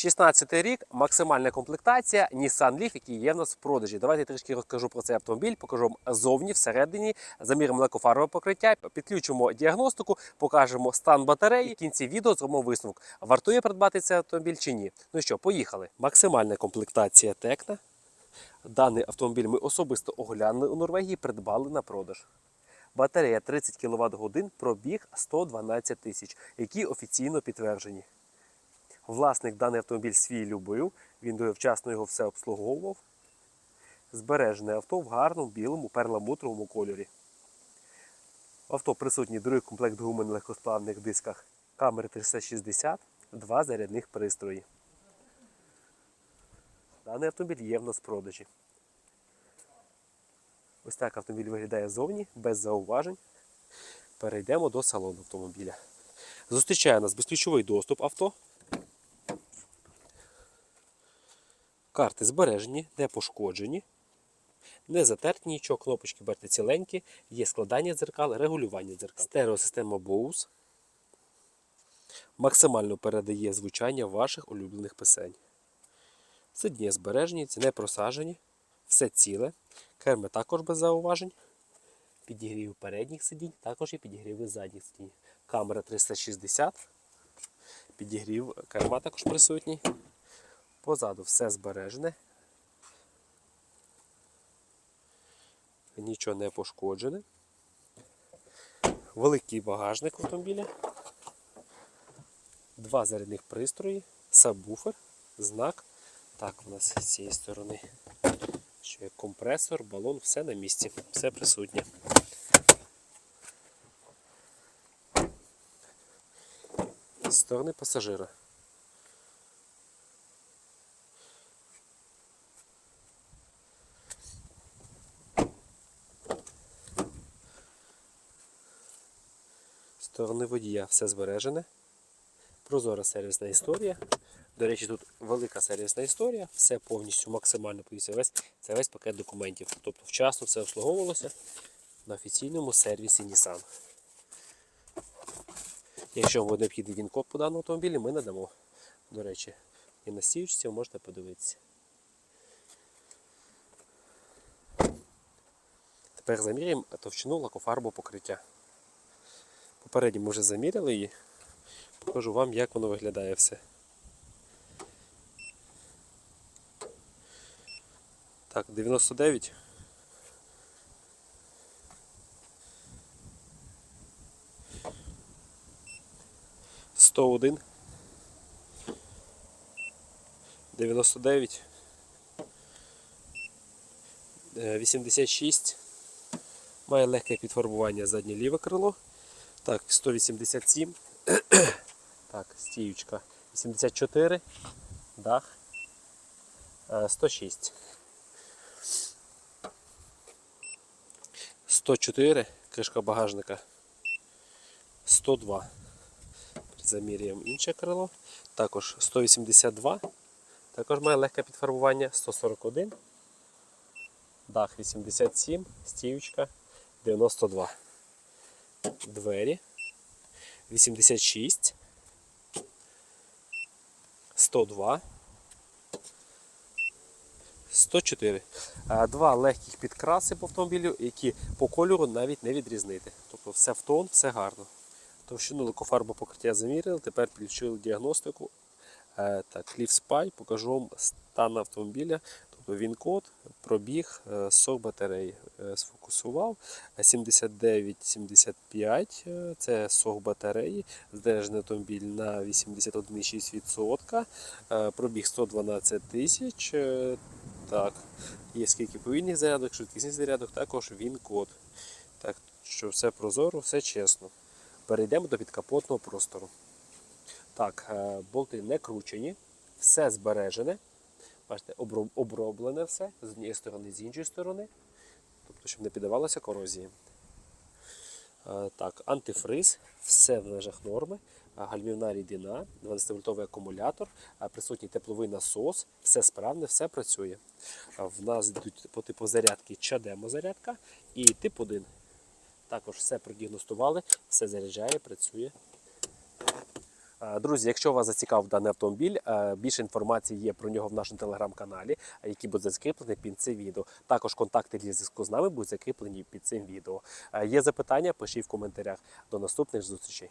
16 рік, максимальна комплектація Nissan Leaf, який є в нас в продажі. Давайте трішки розкажу про цей автомобіль, покажу вам зовні, всередині, заміримо лекофарове покриття, підключимо діагностику, покажемо стан батареї. В кінці відео зробимо висновок. Вартує придбати цей автомобіль чи ні? Ну що, поїхали. Максимальна комплектація Текна. Даний автомобіль ми особисто оглянули у Норвегії, придбали на продаж. Батарея 30 кВт годин, пробіг 112 тисяч, які офіційно підтверджені. Власник даний автомобіль свій любив, він вчасно його все обслуговував. Збережене авто в гарному білому перламутровому кольорі. В авто присутній другий комплект гуми на легкосплавних дисках, камери 360, два зарядних пристрої. Даний автомобіль є в нас продажі. Ось так автомобіль виглядає ззовні, без зауважень. Перейдемо до салону автомобіля. Зустрічає нас безключовий доступ авто. Карти збережені, не пошкоджені, не затерті нічого, кнопочки бачите ціленькі, є складання дзеркал, регулювання дзеркал. Стереосистема Bose максимально передає звучання ваших улюблених пісень. Сидіння збережені, не просажені, все ціле. Керми також без зауважень. Підігрів передніх сидінь, також і підігріви задніх сидінь. Камера 360. Підігрів керма також присутній. Позаду все збережене. Нічого не пошкоджене. Великий багажник автомобіля. Два зарядних пристрої, сабвуфер, знак. Так, у нас з цієї сторони. Що є компресор, балон, все на місці, все присутнє. З сторони пасажира. Сторони водія все збережене. Прозора сервісна історія. До речі, тут велика сервісна історія, все повністю максимально повісся. Весь, це весь пакет документів. Тобто вчасно все обслуговувалося на офіційному сервісі Nissan. Якщо вам необхідний він-код по даному автомобілі, ми надамо. До речі, і на стівчці ви можете подивитися. Тепер заміряємо товщину лакофарбового покриття. Попередньо ми вже заміряли її. Покажу вам, як воно виглядає все. Так, 99. Сто один. Дев'яносто дев'ять. Вісімдесят шість. Має легке підфарбування заднє ліве крило. Так, 187. Так, стіючка. 84. Дах. Е, 106. 104. Кришка багажника. 102. Замірюємо інше крило. Також 182. Також має легке підфарбування. 141. Дах 87. Стіючка 92. Двері. 86. 102. 104. Е, Два легких підкраси по автомобілю, які по кольору навіть не відрізнити. Тобто все в тон, все гарно. Товщину лакофарбу покриття заміряли, тепер включили діагностику. Е, Так, Leaf покажу вам стан автомобіля. Тобто він код, пробіг, е, сок батареї е, сфокусував. 79-75 е, це сок батареї, збережений автомобіль на 81,6%, е, пробіг 112 тисяч. е, Так, є скільки повільних зарядок, швидкісний зарядок, також він код. Так, що все прозоро, все чесно. Перейдемо до підкапотного простору. Так, е, болти не кручені, все збережене. Бачите, оброблене все з однієї сторони, з іншої сторони. Тобто, щоб не піддавалося корозії. Е, Так, антифриз, все в межах норми. Гальмівна рідина, 12-вольтовий акумулятор, присутній тепловий насос, все справне, все працює. В нас йдуть по типу зарядки чадемо зарядка і тип 1. Також все продіагностували, все заряджає, працює. Е, Друзі, якщо вас зацікавив даний автомобіль, е, більше інформації є про нього в нашому телеграм-каналі, який буде закріплений під цим відео. Також контакти для зв'язку з нами будуть закріплені під цим відео. Е, Є запитання? Пишіть в коментарях. До наступних зустрічей.